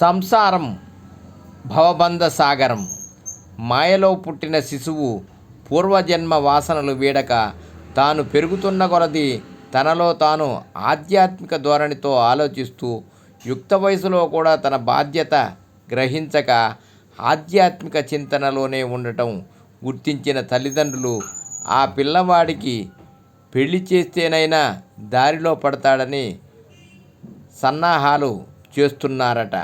సంసారం భవబంధ సాగరం. మాయలో పుట్టిన శిశువు పూర్వజన్మ వాసనలు వీడక తాను పెరుగుతున్న కొలది తనలో తాను ఆధ్యాత్మిక ధోరణితో ఆలోచిస్తూ యుక్త వయసులో కూడా తన బాధ్యత గ్రహించక ఆధ్యాత్మిక చింతనలోనే ఉండటం గుర్తించిన తల్లిదండ్రులు ఆ పిల్లవాడికి పెళ్ళి చేస్తేనైనా దారిలో పడతాడని సన్నాహాలు చేస్తున్నారట.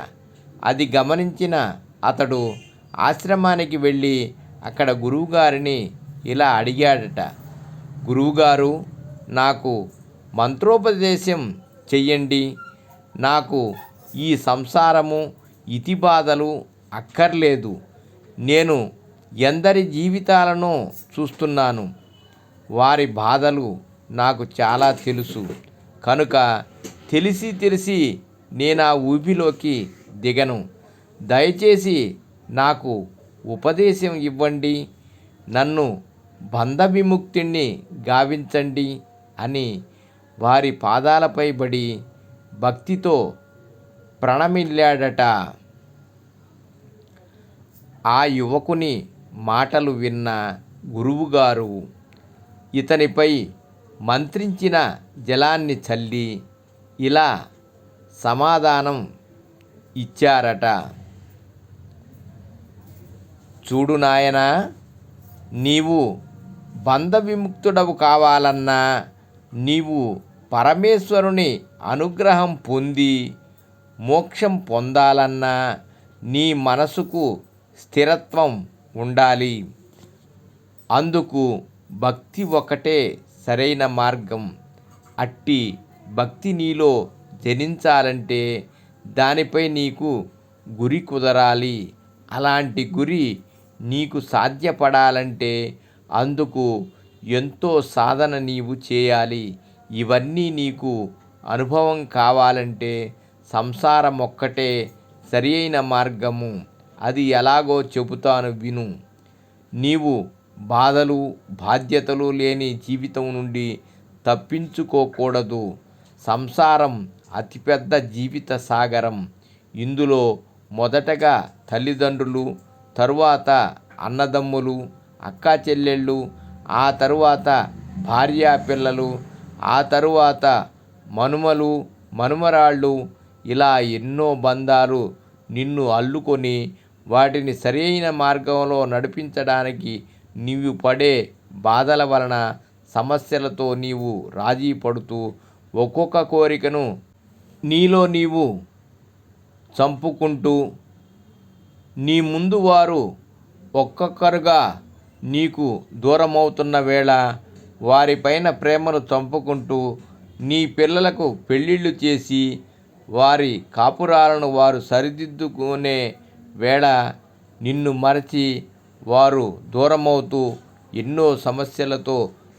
అది గమనించిన అతడు ఆశ్రమానికి వెళ్ళి అక్కడ గురువుగారిని ఇలా అడిగాడట గురువుగారు నాకు మంత్రోపదేశం చెయ్యండి. నాకు ఈ సంసారము ఇతి బాధలు అక్కర్లేదు. నేను ఎందరి జీవితాలను చూస్తున్నాను. వారి బాధలు నాకు చాలా తెలుసు. కనుక తెలిసి తెలిసి నేను ఆ ఊబిలోకి దిగను. దయచేసి నాకు ఉపదేశం ఇవ్వండి. నన్ను బంధ విముక్తిని గావించండి అని వారి పాదాలపై పడి భక్తితో ప్రణమిల్లాడట. ఆ యువకుని మాటలు విన్న గురువుగారు ఇతనిపై మంత్రించిన జలాన్ని చల్లి ఇలా సమాధానం ఇచ్చారట. చూడు నాయనా నీవు బంధ విముక్తుడవు కావాలన్నా నీవు పరమేశ్వరుని అనుగ్రహం పొంది మోక్షం పొందాలన్నా నీ మనసుకు స్థిరత్వం ఉండాలి. అందుకు భక్తి ఒకటే సరైన మార్గం. అట్టి భక్తి నీలో జనించాలంటే దానిపై నీకు గురి కుదరాలి. అలాంటి గురి నీకు సాధ్యపడాలంటే అందుకు ఎంతో సాధన నీవు చేయాలి. ఇవన్నీ నీకు అనుభవం కావాలంటే సంసారం ఒక్కటే సరి అయిన మార్గము. అది ఎలాగో చెబుతాను విను. నీవు బాధలు బాధ్యతలు లేని జీవితం నుండి తప్పించుకోకూడదు. సంసారం అతిపెద్ద జీవిత సాగరం. ఇందులో మొదటగా తల్లిదండ్రులు తరువాత అన్నదమ్ములు అక్కా చెల్లెళ్ళు ఆ తరువాత భార్యా పిల్లలు ఆ తరువాత మనుమలు మనుమరాళ్ళు ఇలా ఎన్నో బంధాలు నిన్ను అల్లుకొని వాటిని సరైన మార్గంలో నడిపించడానికి నీవు పడే బాధల వలన సమస్యలతో నీవు రాజీ పడుతూ ఒక్కొక్క కోరికను నీలో నీవు చంపుకుంటూ నీ ముందు వారు ఒక్కొక్కరుగా నీకు దూరమవుతున్న వేళ వారిపైన ప్రేమను చంపుకుంటూ నీ పిల్లలకు పెళ్ళిళ్ళు చేసి వారి కాపురాలను వారు సరిదిద్దుకునే వేళ నిన్ను మరచి వారు దూరమవుతూ ఎన్నో సమస్యలతో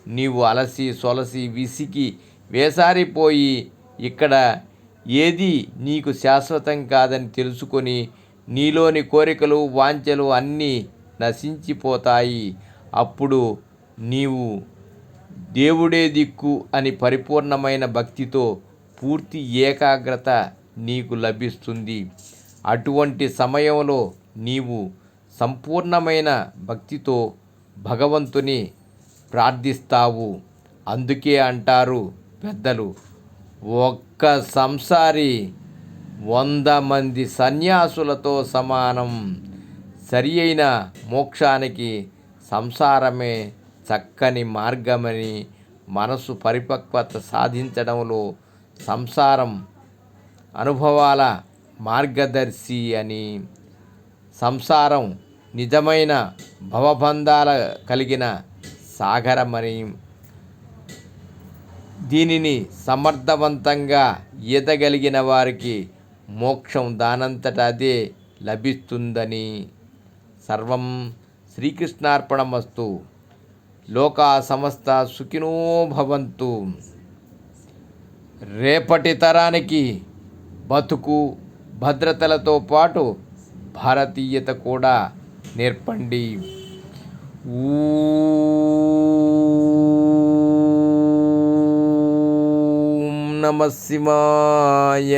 నీవు అలసి సొలసి విసికి వేసారిపోయి ఇక్కడ ఏది నీకు శాశ్వతం కాదని తెలుసుకొని నీలోని కోరికలు వాంఛలు అన్నీ నశించిపోతాయి. అప్పుడు నీవు దేవుడే దిక్కు అని పరిపూర్ణమైన భక్తితో పూర్తి ఏకాగ్రత నీకు లభిస్తుంది. అటువంటి సమయంలో నీవు సంపూర్ణమైన భక్తితో భగవంతుని ప్రార్థిస్తావు. అందుకే అంటారు పెద్దలు ఒక్క సంసారి వంద మంది సన్యాసులతో సమానం. సరి అయిన మోక్షానికి సంసారమే చక్కని మార్గమని మనసు పరిపక్వత సాధించడంలో సంసారం అనుభవాల మార్గదర్శి అని. సంసారం నిజమైన భవబంధాల కలిగిన సాగరమని దీనిని సమర్థవంతంగా ఈదగలిగిన వారికి మోక్షం దానంతట అదే లభిస్తుందని సర్వం శ్రీకృష్ణార్పణమస్తు లోకా సమస్త సుఖినో భవంతు. రేపటి తరానికి బతుకు భద్రతలతో పాటు భారతీయత కూడా నేర్పండి. ఊ నమ శివాయ